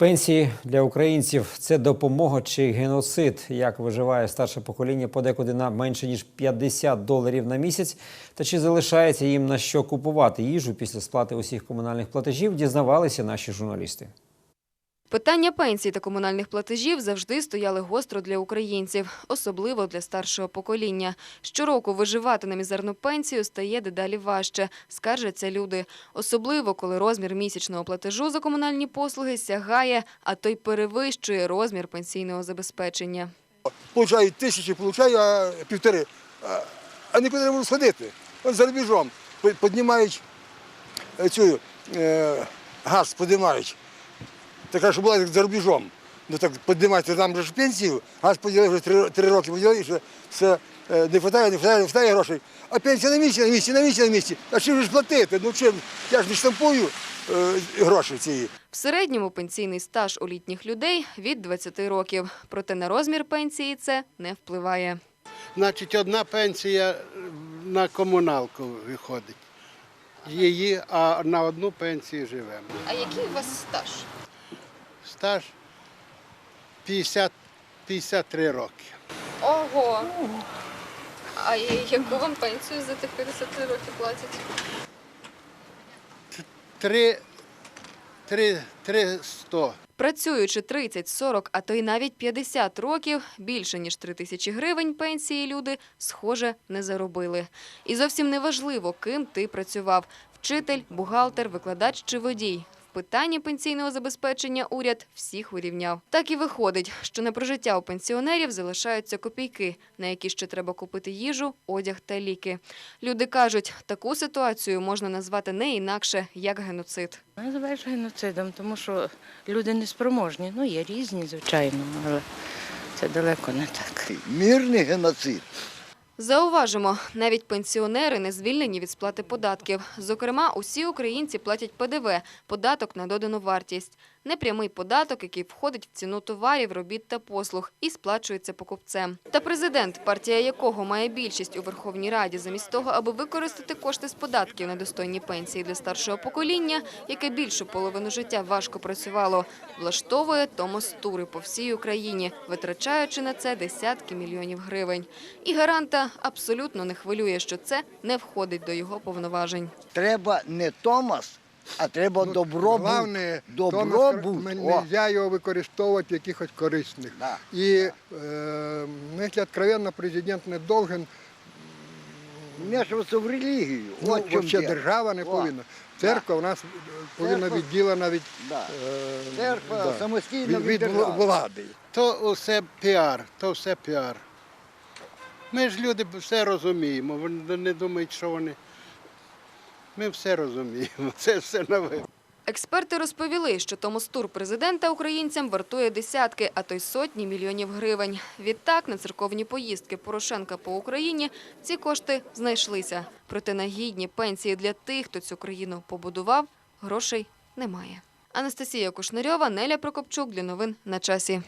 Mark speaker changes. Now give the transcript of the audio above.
Speaker 1: Пенсії для українців це допомога чи геноцид. Як виживає старше покоління подекуди на менше ніж 50 доларів на місяць. Та чи залишається їм на що купувати їжу після сплати усіх комунальних платежів? Дізнавалися наші журналісти.
Speaker 2: Питання пенсій та комунальних платежів завжди стояли гостро для українців, особливо для старшого покоління. Щороку виживати на мізерну пенсію стає дедалі важче, скаржаться люди. Особливо, коли розмір місячного платежу за комунальні послуги сягає, а то й перевищує розмір пенсійного забезпечення.
Speaker 3: Получаю тисячі, получаю а, півтори. А, нікуди не можу сходити. От за рубежом піднімають е, цю е, газ, піднімають. Така, що була як за рубежом. Ну так піднімають нам же ж пенсію, газ поділили вже три, три роки поділили, що все е, не вистачає, не вистачає, не вистачає грошей. А пенсія на місці, на місці, на місці, на місці. А чим же ж платити? Ну чим? Я ж не штампую е, гроші ці.
Speaker 2: В середньому пенсійний стаж у літніх людей від 20 років. Проте на розмір пенсії це не впливає.
Speaker 4: Значить, одна пенсія на комуналку виходить. Її, а на одну пенсію живемо.
Speaker 2: А який у вас стаж?
Speaker 4: Стаж 50, 53 роки.
Speaker 2: Ого. А яку вам пенсію за тих 53 років платять?
Speaker 4: Три, три, три сто.
Speaker 2: Працюючи 30, 40, а то й навіть 50 років, більше ніж 3 тисячі гривень пенсії люди, схоже, не заробили. І зовсім не важливо, ким ти працював – вчитель, бухгалтер, викладач чи водій. Питанні пенсійного забезпечення уряд всіх урівняв. Так і виходить, що на прожиття у пенсіонерів залишаються копійки, на які ще треба купити їжу, одяг та ліки. Люди кажуть, таку ситуацію можна назвати не інакше, як геноцид.
Speaker 5: Називаєш геноцидом, тому що люди неспроможні. Ну, є різні, звичайно, але це далеко не так.
Speaker 6: Мирний геноцид.
Speaker 2: Зауважимо, навіть пенсіонери не звільнені від сплати податків. Зокрема, усі українці платять ПДВ – податок на додану вартість. Непрямий податок, який входить в ціну товарів, робіт та послуг і сплачується покупцем. Та президент, партія якого має більшість у Верховній Раді, замість того, аби використати кошти з податків на достойні пенсії для старшого покоління, яке більшу половину життя важко працювало, влаштовує томос-тури по всій Україні, витрачаючи на це десятки мільйонів гривень. І гаранта абсолютно не хвилює, що це не входить до його повноважень.
Speaker 6: Треба не Томас, а треба добробут.
Speaker 3: Головне,
Speaker 6: добробут.
Speaker 3: не можна його використовувати в якихось корисних.
Speaker 6: Да.
Speaker 3: І, е, ну, якщо откровенно, президент не должен,
Speaker 6: вмішуватися в релігію.
Speaker 3: ну,
Speaker 6: От в чому
Speaker 3: держава не
Speaker 6: О,
Speaker 3: повинна. Церква у нас повинна
Speaker 6: Церква-
Speaker 3: відділена від,
Speaker 6: Да.
Speaker 3: е,
Speaker 6: Церква самостійна
Speaker 3: від,
Speaker 6: від
Speaker 3: від влади.
Speaker 4: То все піар, то все піар. Ми ж люди все розуміємо. Вони не думають, що вони. Ми все розуміємо. Це все нове.
Speaker 2: Експерти розповіли, що томостур президента українцям вартує десятки, а то й сотні мільйонів гривень. Відтак на церковні поїздки Порошенка по Україні ці кошти знайшлися. Проте на гідні пенсії для тих, хто цю країну побудував, грошей немає. Анастасія Кушнарьова, Неля Прокопчук для новин на часі.